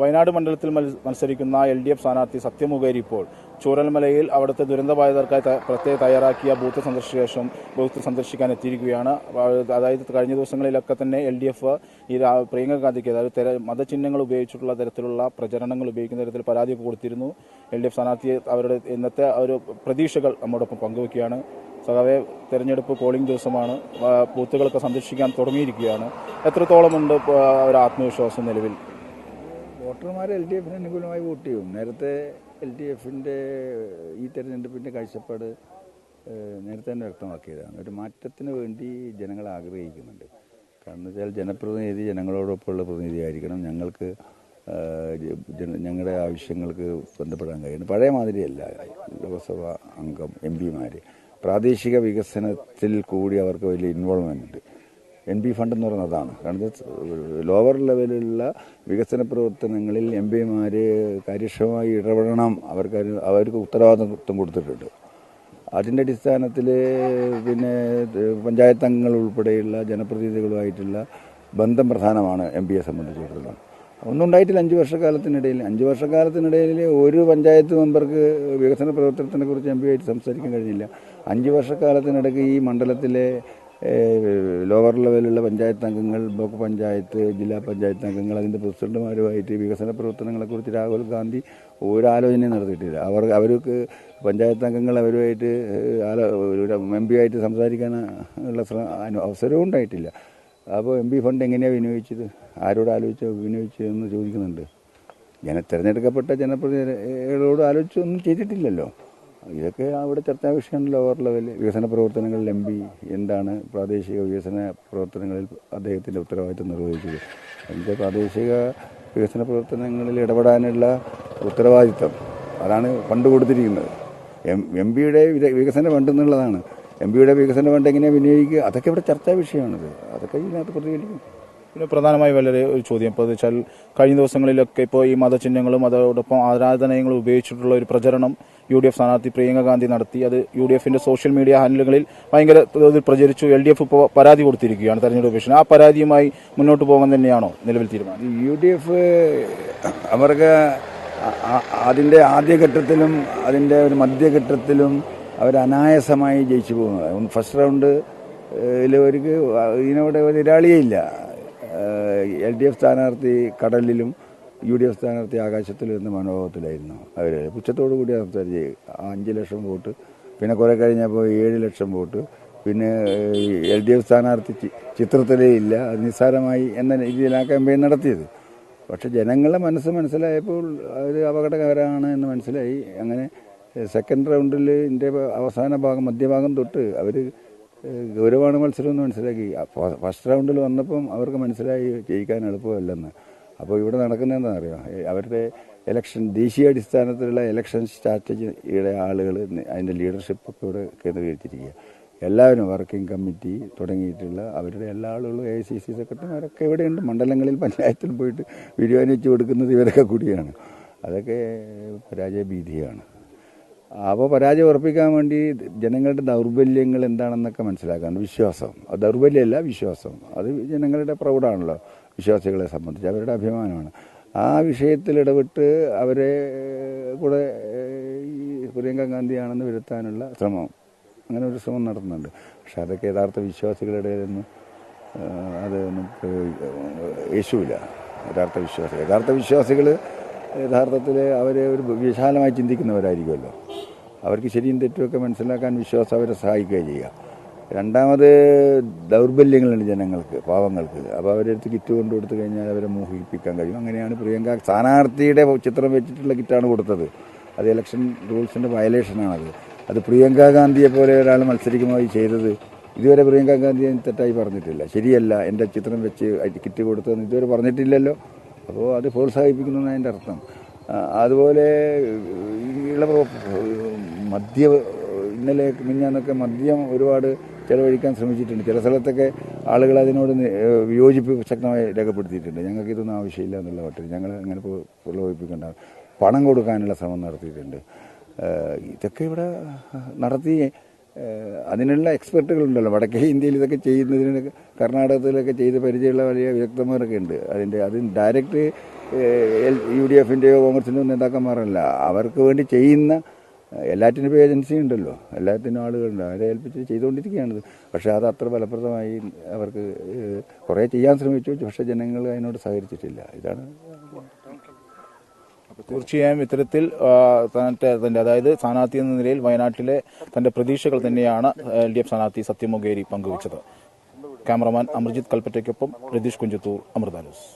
വയനാട് മണ്ഡലത്തിൽ മത്സരിക്കുന്ന L D F സ്ഥാനാർത്ഥി സത്യമുഖേരി ഇപ്പോൾ ചൂരൽമലയിൽ അവിടുത്തെ ദുരന്തബാധിതർക്കായി ബാധിതർക്കായി പ്രത്യേക തയ്യാറാക്കിയ ബൂത്ത് സന്ദർശിച്ച ശേഷം ബൂത്ത് സന്ദർശിക്കാൻ എത്തിയിരിക്കുകയാണ്. അതായത് കഴിഞ്ഞ ദിവസങ്ങളിലൊക്കെ തന്നെ എൽ ഡി എഫ് ഈ പ്രിയങ്ക ഗാന്ധിക്ക് അതായത് മതചിഹ്നങ്ങൾ ഉപയോഗിച്ചിട്ടുള്ള തരത്തിലുള്ള പ്രചരണങ്ങൾ ഉപയോഗിക്കുന്ന തരത്തിൽ പരാതിയൊക്കെ കൊടുത്തിരുന്നു. എൽ ഡി എഫ് സ്ഥാനാർത്ഥിയെ അവരുടെ ഇന്നത്തെ ഒരു പ്രതീക്ഷകൾ നമ്മോടൊപ്പം പങ്കുവയ്ക്കുകയാണ് സഹവേ തെരഞ്ഞെടുപ്പ് പോളിംഗ് ദിവസമാണ്. ബൂത്തുകളൊക്കെ സന്ദർശിക്കാൻ തുടങ്ങിയിരിക്കുകയാണ്. എത്രത്തോളമുണ്ട് ഒരു ആത്മവിശ്വാസം നിലവിൽ? വോട്ടർമാർ എൽ ഡി എഫിന് അനുകൂലമായി വോട്ട് ചെയ്യും. നേരത്തെ എൽ ഡി എഫിന്റെ ഈ തെരഞ്ഞെടുപ്പിന്റെ കാഴ്ചപ്പാട് നേരത്തെ തന്നെ വ്യക്തമാക്കിയതാണ്. ഒരു മാറ്റത്തിന് വേണ്ടി ജനങ്ങൾ ആഗ്രഹിക്കുന്നുണ്ട്. കാരണം വെച്ചാൽ ജനപ്രതിനിധി ജനങ്ങളോടൊപ്പമുള്ള പ്രതിനിധിയായിരിക്കണം. ഞങ്ങൾക്ക് ഞങ്ങളുടെ ആവശ്യങ്ങൾക്ക് ബന്ധപ്പെടാൻ കഴിയുന്നു പഴയ മാതിരിയല്ല. ലോക്സഭ അംഗം എം പിമാർ പ്രാദേശിക വികസനത്തിൽ കൂടി അവർക്ക് വലിയ ഇൻവോൾവ്മെന്റ് ഉണ്ട്. എൻ പി ഫണ്ട് എന്ന് പറയുന്നത് അതാണ്. കാരണം ലോവർ ലെവലിലുള്ള വികസന പ്രവർത്തനങ്ങളിൽ എം പിമാർ കാര്യക്ഷമമായി ഇടപെടണം. അവർക്ക് അവർക്ക് ഉത്തരവാദിത്വം കൊടുത്തിട്ടുണ്ട്. അതിന്റെ അടിസ്ഥാനത്തിൽ പിന്നെ പഞ്ചായത്ത് അംഗങ്ങൾ ഉൾപ്പെടെയുള്ള ജനപ്രതിനിധികളുമായിട്ടുള്ള ബന്ധം പ്രധാനമാണ് എം പിയെ സംബന്ധിച്ചിടത്തോളം. ഒന്നും ഉണ്ടായിട്ടില്ല. അഞ്ച് വർഷക്കാലത്തിനിടയിൽ അഞ്ച് വർഷക്കാലത്തിനിടയിൽ ഒരു പഞ്ചായത്ത് മെമ്പർക്ക് വികസന പ്രവർത്തനത്തിനെ കുറിച്ച് എം പി ആയിട്ട് സംസാരിക്കാൻ കഴിഞ്ഞില്ല. അഞ്ച് വർഷക്കാലത്തിനിടയ്ക്ക് ഈ മണ്ഡലത്തിലെ ലോവർ ലെവലിലുള്ള പഞ്ചായത്ത് അംഗങ്ങൾ ബ്ലോക്ക് പഞ്ചായത്ത് ജില്ലാ പഞ്ചായത്ത് അംഗങ്ങൾ അതിന്റെ പ്രസിഡന്റുമാരുമായിട്ട് വികസന പ്രവർത്തനങ്ങളെക്കുറിച്ച് രാഹുൽ ഗാന്ധി ഒരാലോചനയും നടത്തിയിട്ടില്ല. അവർ അവർക്ക് പഞ്ചായത്ത് അംഗങ്ങൾ അവരുമായിട്ട് എം ആയിട്ട് സംസാരിക്കാൻ ഉള്ള അവസരവും ഉണ്ടായിട്ടില്ല. അപ്പോൾ എം പി ഫണ്ട് എങ്ങനെയാണ് വിനിയോഗിച്ചത്? ആരോട് ആലോചിച്ച് വിനിയോഗിച്ചതെന്ന് ചോദിക്കുന്നുണ്ട്. ജന തിരഞ്ഞെടുക്കപ്പെട്ട ജനപ്രതിനിധികളോട് ആലോചിച്ചൊന്നും ചെയ്തിട്ടില്ലല്ലോ. ഇതൊക്കെ അവിടെ ചർച്ചാ വിഷയം ലോവർ ലെവലിൽ വികസന പ്രവർത്തനങ്ങളിൽ എം പി എന്താണ് പ്രാദേശിക വികസന പ്രവർത്തനങ്ങളിൽ അദ്ദേഹത്തിന്റെ ഉത്തരവാദിത്വം നിർവഹിച്ചത്? എന്റെ പ്രാദേശിക വികസന പ്രവർത്തനങ്ങളിൽ ഇടപെടാനുള്ള ഉത്തരവാദിത്വം അതാണ് ഫണ്ട് കൊടുത്തിരിക്കുന്നത്. എം എം പിയുടെ വികസന ഫണ്ട് എന്നുള്ളതാണ്. എം പിയുടെ വികസന ഫണ്ട് എങ്ങനെയാണ് വിനിയോഗിക്കുക? അതൊക്കെ ഇവിടെ ചർച്ചാ വിഷയമാണിത്. അതൊക്കെ ഇതിനകത്ത് പ്രതിഫലിക്കും പിന്നെ പ്രധാനമായി വളരെ ഒരു ചോദ്യം. ഇപ്പോൾ വെച്ചാൽ കഴിഞ്ഞ ദിവസങ്ങളിലൊക്കെ ഇപ്പോൾ ഈ മതചിഹ്നങ്ങളും അതോടൊപ്പം ആരാധനയങ്ങളും ഉപയോഗിച്ചിട്ടുള്ള ഒരു പ്രചരണം യു ഡി എഫ് സ്ഥാനാർത്ഥി പ്രിയങ്ക ഗാന്ധി നടത്തി. അത് യു ഡി എഫിന്റെ സോഷ്യൽ മീഡിയ ഹാൻഡിലുകളിൽ ഭയങ്കര തോതിൽ പ്രചരിച്ചു. എൽ ഡി എഫ് ഇപ്പോൾ പരാതി കൊടുത്തിരിക്കുകയാണ് തെരഞ്ഞെടുപ്പ് കമ്മീഷൻ ആ പരാതിയുമായി മുന്നോട്ട് പോകാൻ തന്നെയാണോ നിലവിൽ തീരുമാനം? യു ഡി എഫ് അവർക്ക് അതിന്റെ ആദ്യഘട്ടത്തിലും അതിന്റെ ഒരു മധ്യഘട്ടത്തിലും അവർ അനായാസമായി ജയിച്ചു പോകുന്നത് ഫസ്റ്റ് റൗണ്ട് അവർക്ക് ഇതിനോട് ഒരു ഇരാളിയേ ഇല്ല എൽ ഡി എഫ് സ്ഥാനാർത്ഥി കടലിലും യു ഡി എഫ് സ്ഥാനാർത്ഥി ആകാശത്തിലും എന്ന മനോഭാവത്തിലായിരുന്നു അവർ പുച്ഛത്തോടു കൂടി സംസാരിച്ച് അഞ്ച് ലക്ഷം വോട്ട് പിന്നെ കുറെ കഴിഞ്ഞപ്പോൾ ഏഴ് ലക്ഷം വോട്ട്. പിന്നെ എൽ ഡി എഫ് സ്ഥാനാർത്ഥി ചിത്രത്തിലേ ഇല്ല അത് നിസ്സാരമായി എന്ന രീതിയിലാണ് ക്യാമ്പയിൻ നടത്തിയത്. പക്ഷെ ജനങ്ങളുടെ മനസ്സ് മനസ്സിലായപ്പോൾ അവർ അപകടകരമാണ് എന്ന് മനസ്സിലായി. അങ്ങനെ സെക്കൻഡ് റൗണ്ടിൽ ഇതിന്റെ അവസാന ഭാഗം മധ്യഭാഗം തൊട്ട് അവർ ഗൗരവമാണ് മത്സരം എന്ന് മനസ്സിലാക്കി ഫസ്റ്റ് റൗണ്ടിൽ വന്നപ്പം അവർക്ക് മനസ്സിലായി ജയിക്കാൻ എളുപ്പമല്ലെന്ന്. അപ്പോൾ ഇവിടെ നടക്കുന്ന എന്താ അറിയാം അവരുടെ ഇലക്ഷൻ ദേശീയ അടിസ്ഥാനത്തിലുള്ള ഇലക്ഷൻ സ്ട്രാറ്റജിയുടെ ആളുകൾ അതിന്റെ ലീഡർഷിപ്പൊക്കെ ഇവിടെ കേന്ദ്രീകരിച്ചിരിക്കുക. എല്ലാവരും വർക്കിംഗ് കമ്മിറ്റി തുടങ്ങിയിട്ടുള്ള അവരുടെ എല്ലാ ആളുകളും എ സി സി സെക്രട്ടറിമാരൊക്കെ ഇവിടെയുണ്ട്. മണ്ഡലങ്ങളിൽ പഞ്ചായത്തിൽ പോയിട്ട് ബിരിയാണി വെച്ച് കൊടുക്കുന്നത് ഇവരൊക്കെ കൂടിയാണ്. അതൊക്കെ പരാജയ ഭീതിയാണ് അപ്പോൾ പരാജയം ഉറപ്പിക്കാൻ വേണ്ടി ജനങ്ങളുടെ ദൗർബല്യങ്ങൾ എന്താണെന്നൊക്കെ മനസ്സിലാക്കാൻ വിശ്വാസം. ദൗർബല്യമല്ല വിശ്വാസം. അത് ജനങ്ങളുടെ പ്രൗഢാണല്ലോ വിശ്വാസികളെ സംബന്ധിച്ച് അവരുടെ അഭിമാനമാണ്. ആ വിഷയത്തിൽ ഇടപെട്ട് അവരെ കൂടെ പ്രിയങ്ക ഗാന്ധിയാണെന്ന് വരുത്താനുള്ള ശ്രമം. അങ്ങനെ ഒരു ശ്രമം നടത്തുന്നുണ്ട്. പക്ഷെ അതൊക്കെ യഥാർത്ഥ വിശ്വാസികളുടെ ഒന്നും അതൊന്നും യേശുവില്ല യഥാർത്ഥ വിശ്വാസികൾ യഥാർത്ഥ വിശ്വാസികൾ യഥാർത്ഥത്തിൽ അവരെ ഒരു വിശാലമായി ചിന്തിക്കുന്നവരായിരിക്കുമല്ലോ. അവർക്ക് ശരിയും തെറ്റുമൊക്കെ മനസ്സിലാക്കാൻ വിശ്വാസം അവരെ സഹായിക്കുകയും ചെയ്യുക. രണ്ടാമത് ദൗർബല്യങ്ങളുണ്ട് ജനങ്ങൾക്ക് പാവങ്ങൾക്ക്. അപ്പോൾ അവരെടുത്ത് കിറ്റ് കൊണ്ടു കൊടുത്തു കഴിഞ്ഞാൽ അവരെ മോഹിപ്പിക്കാൻ കഴിയും. അങ്ങനെയാണ് പ്രിയങ്ക സ്ഥാനാർത്ഥിയുടെ ചിത്രം വെച്ചിട്ടുള്ള കിറ്റാണ് കൊടുത്തത്. അത് ഇലക്ഷൻ റൂൾസിന്റെ വയലേഷനാണത് അത് പ്രിയങ്ക ഗാന്ധിയെ പോലെ ഒരാൾ മത്സരിക്കുമായി ചെയ്തത് ഇതുവരെ പ്രിയങ്ക ഗാന്ധി തെറ്റായി പറഞ്ഞിട്ടില്ല. ശരിയല്ല എന്റെ ചിത്രം വെച്ച് കിറ്റ് കൊടുത്തതെന്ന് ഇതുവരെ പറഞ്ഞിട്ടില്ലല്ലോ. അപ്പോൾ അത് പ്രോത്സാഹിപ്പിക്കുന്നതാണ് എന്റെ അർത്ഥം. അതുപോലെ ഉള്ള മദ്യ ഇന്നലെ മിഞ്ഞാന്നൊക്കെ മദ്യം ഒരുപാട് ചെലവഴിക്കാൻ ശ്രമിച്ചിട്ടുണ്ട്. ചില സ്ഥലത്തൊക്കെ ആളുകൾ അതിനോട് വിയോജിപ്പ് ശക്തമായി രേഖപ്പെടുത്തിയിട്ടുണ്ട്. ഞങ്ങൾക്ക് ഇതൊന്നും ആവശ്യമില്ല എന്നുള്ള മട്ടിൽ ഞങ്ങൾ അങ്ങനെ പ്രോ- പ്രലോഭിപ്പിക്കേണ്ട പണം കൊടുക്കാനുള്ള ശ്രമം നടത്തിയിട്ടുണ്ട്. ഇതൊക്കെ ഇവിടെ നടത്തി അതിനുള്ള എക്സ്പെർട്ടുകളുണ്ടല്ലോ. വടക്കേ ഇന്ത്യയിൽ ഇതൊക്കെ ചെയ്യുന്നതിന് കർണാടകത്തിലൊക്കെ ചെയ്ത് പരിചയമുള്ള വലിയ വിദഗ്ധന്മാരൊക്കെ ഉണ്ട്. അതിന്റെ അത് ഡയറക്റ്റ് യു ഡി എഫിന്റെയോ കോൺഗ്രസിന്റെയോ നേതാക്കന്മാരല്ല. അവർക്ക് വേണ്ടി ചെയ്യുന്ന എല്ലാറ്റിനും ഇപ്പോൾ ഏജൻസി ഉണ്ടല്ലോ. എല്ലാത്തിനും ആളുകളുണ്ട്. അവരെ ഏൽപ്പിച്ച് ചെയ്തുകൊണ്ടിരിക്കുകയാണിത് പക്ഷേ അത് അത്ര ഫലപ്രദമായി അവർക്ക് കുറേ ചെയ്യാൻ ശ്രമിച്ചു. പക്ഷേ ജനങ്ങൾ അതിനോട് സഹകരിച്ചിട്ടില്ല. ഇതാണ് തീർച്ചയായും ഇത്തരത്തിൽ തന്റെ അതായത് സ്ഥാനാർത്ഥി എന്ന നിലയിൽ വയനാട്ടിലെ തന്റെ പ്രതീക്ഷകൾ തന്നെയാണ് എൽ ഡി എഫ് സ്ഥാനാർത്ഥി സത്യമൊഗേരി പങ്കുവച്ചത്. ക്യാമറമാൻ അമർജിത് കൽപ്പറ്റയ്ക്കൊപ്പം രതീഷ് കുഞ്ചത്തൂർ അമൃത ന്യൂസ്.